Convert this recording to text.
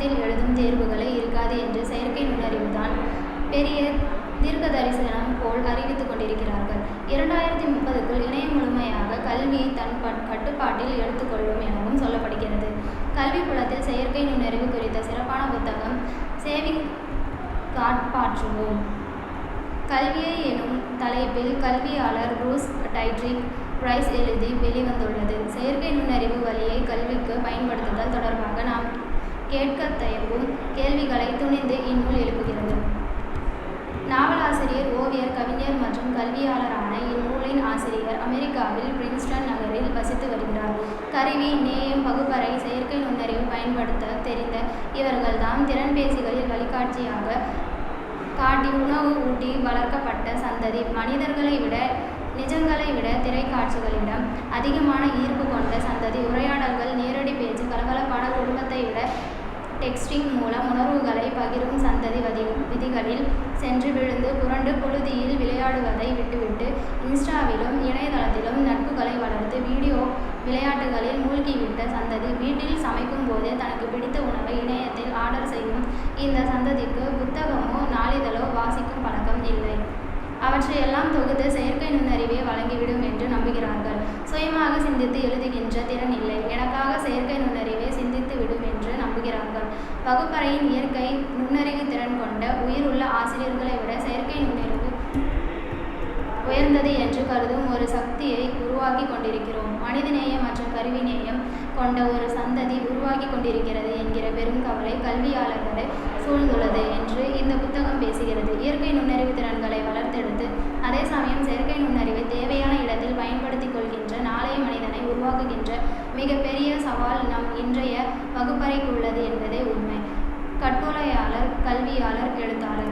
எழுத்தில் எழுதும் தேர்வுகளே இருக்காது என்று செயற்கை நுண்ணறிவு தான் பெரிய தீர்க்க தரிசனம் போல் அறிவித்துக் கொண்டிருக்கிறார்கள். இரண்டாயிரத்தி முப்பதுக்குள் இணையம் முழுமையாக கல்வியை தன் கட்டுப்பாட்டில் எடுத்துக்கொள்ளும் எனவும் சொல்லப்படுகிறது. கல்வி புலத்தில் செயற்கை நுண்ணறிவு குறித்த சிறப்பான புத்தகம் சேவிங் காட்பாற்றுவோம். கல்வியை எனும் தலைப்பில் கல்வியாளர் ரூஸ் டைட்ரிக் பிரைஸ் எழுதி வெளிவந்துள்ளது. செயற்கை நுண்ணறிவு வழியை கல்விக்கு பயன்படுத்துதல் தொடர்பாக கேட்க தயங்கும் கேள்விகளை துணிந்து இந்நூல் எழுப்புகிறது. நாவலாசிரியர் ஓவியர் கவிஞர் மற்றும் கல்வியாளரான இந்நூலின் ஆசிரியர் அமெரிக்காவில் பிரின்ஸ்டன் நகரில் வசித்து வருகிறார். கருவி நேயம் வகுப்பறை செயற்கை நுண்ணறிவு பயன்படுத்த தெரிந்த இவர்கள்தான் திறன்பேசிகளில் வழிகாட்சியாக காட்டி உணவு ஊட்டி வளர்க்கப்பட்ட சந்ததி. மனிதர்களை விட நிஜங்களை விட திரைக்காட்சிகளிடம் அதிகமான ஈர்ப்பு கொண்ட சந்ததி உரையாடல் டெக்ஸ்டிங் மூலம் உணர்வுகளை பகிரும் சந்ததி வதி விதிகளில் சென்று விழுந்து புரண்டு புழுதியில் விளையாடுவதை விட்டுவிட்டு இன்ஸ்டாவிலும் இணையதளத்திலும் நட்புகளை வளர்த்து வீடியோ விளையாட்டுகளில் மூழ்கிவிட்ட சந்ததி வீட்டில் சமைக்கும் போதே தனக்கு பிடித்த உணவை இணையத்தில் ஆர்டர் செய்யும். இந்த சந்ததிக்கு புத்தகமோ நாளிதழோ வாசிக்கும் பழக்கம் இல்லை. அவற்றையெல்லாம் தொகுத்து செயற்கை நுண்ணறிவே வழங்கிவிடும் என்று நம்புகிறார்கள். சுயமாக சிந்தித்து எழுதுகின்ற திறன் இல்லை எனக்காக செயற்கை நுண்ணறிவே சிந்தித்து விடும் என்று நம்புகிறார்கள் வகுப்பறையின் இயற்கை நுண்ணறிவு திறன் கொண்ட உயிருள்ள ஆசிரியர்களை விட செயற்கை நுண்ணறிவு உயர்ந்தது என்று கருதும் ஒரு சக்தியை உருவாக்கி கொண்டிருக்கிறோம். மனிதநேயம் மற்றும் கருவிநேயம் கொண்ட ஒரு சந்ததி உருவாகி கொண்டிருக்கிறது என்கிற பெரும் கவலை கல்வியாளர்களை சூழ்ந்துள்ளது என்று இந்த புத்தகம் பேசுகிறது. இயற்கை நுண்ணறிவு திறன்களை வளர்த்தெடுத்து அதே சமயம் செயற்கை நுண்ணறிவை தேவையான இடத்தில் பயன்படுத்திக் கொள்கின்ற நாளைய மனிதனை உருவாக்குகின்ற மிகப்பெரிய சவால் நம் இன்றைய வகுப்பறைக்கு உள்ளது என்பதை ಕಲರ್ ಹೇಳ್ತಾರೆ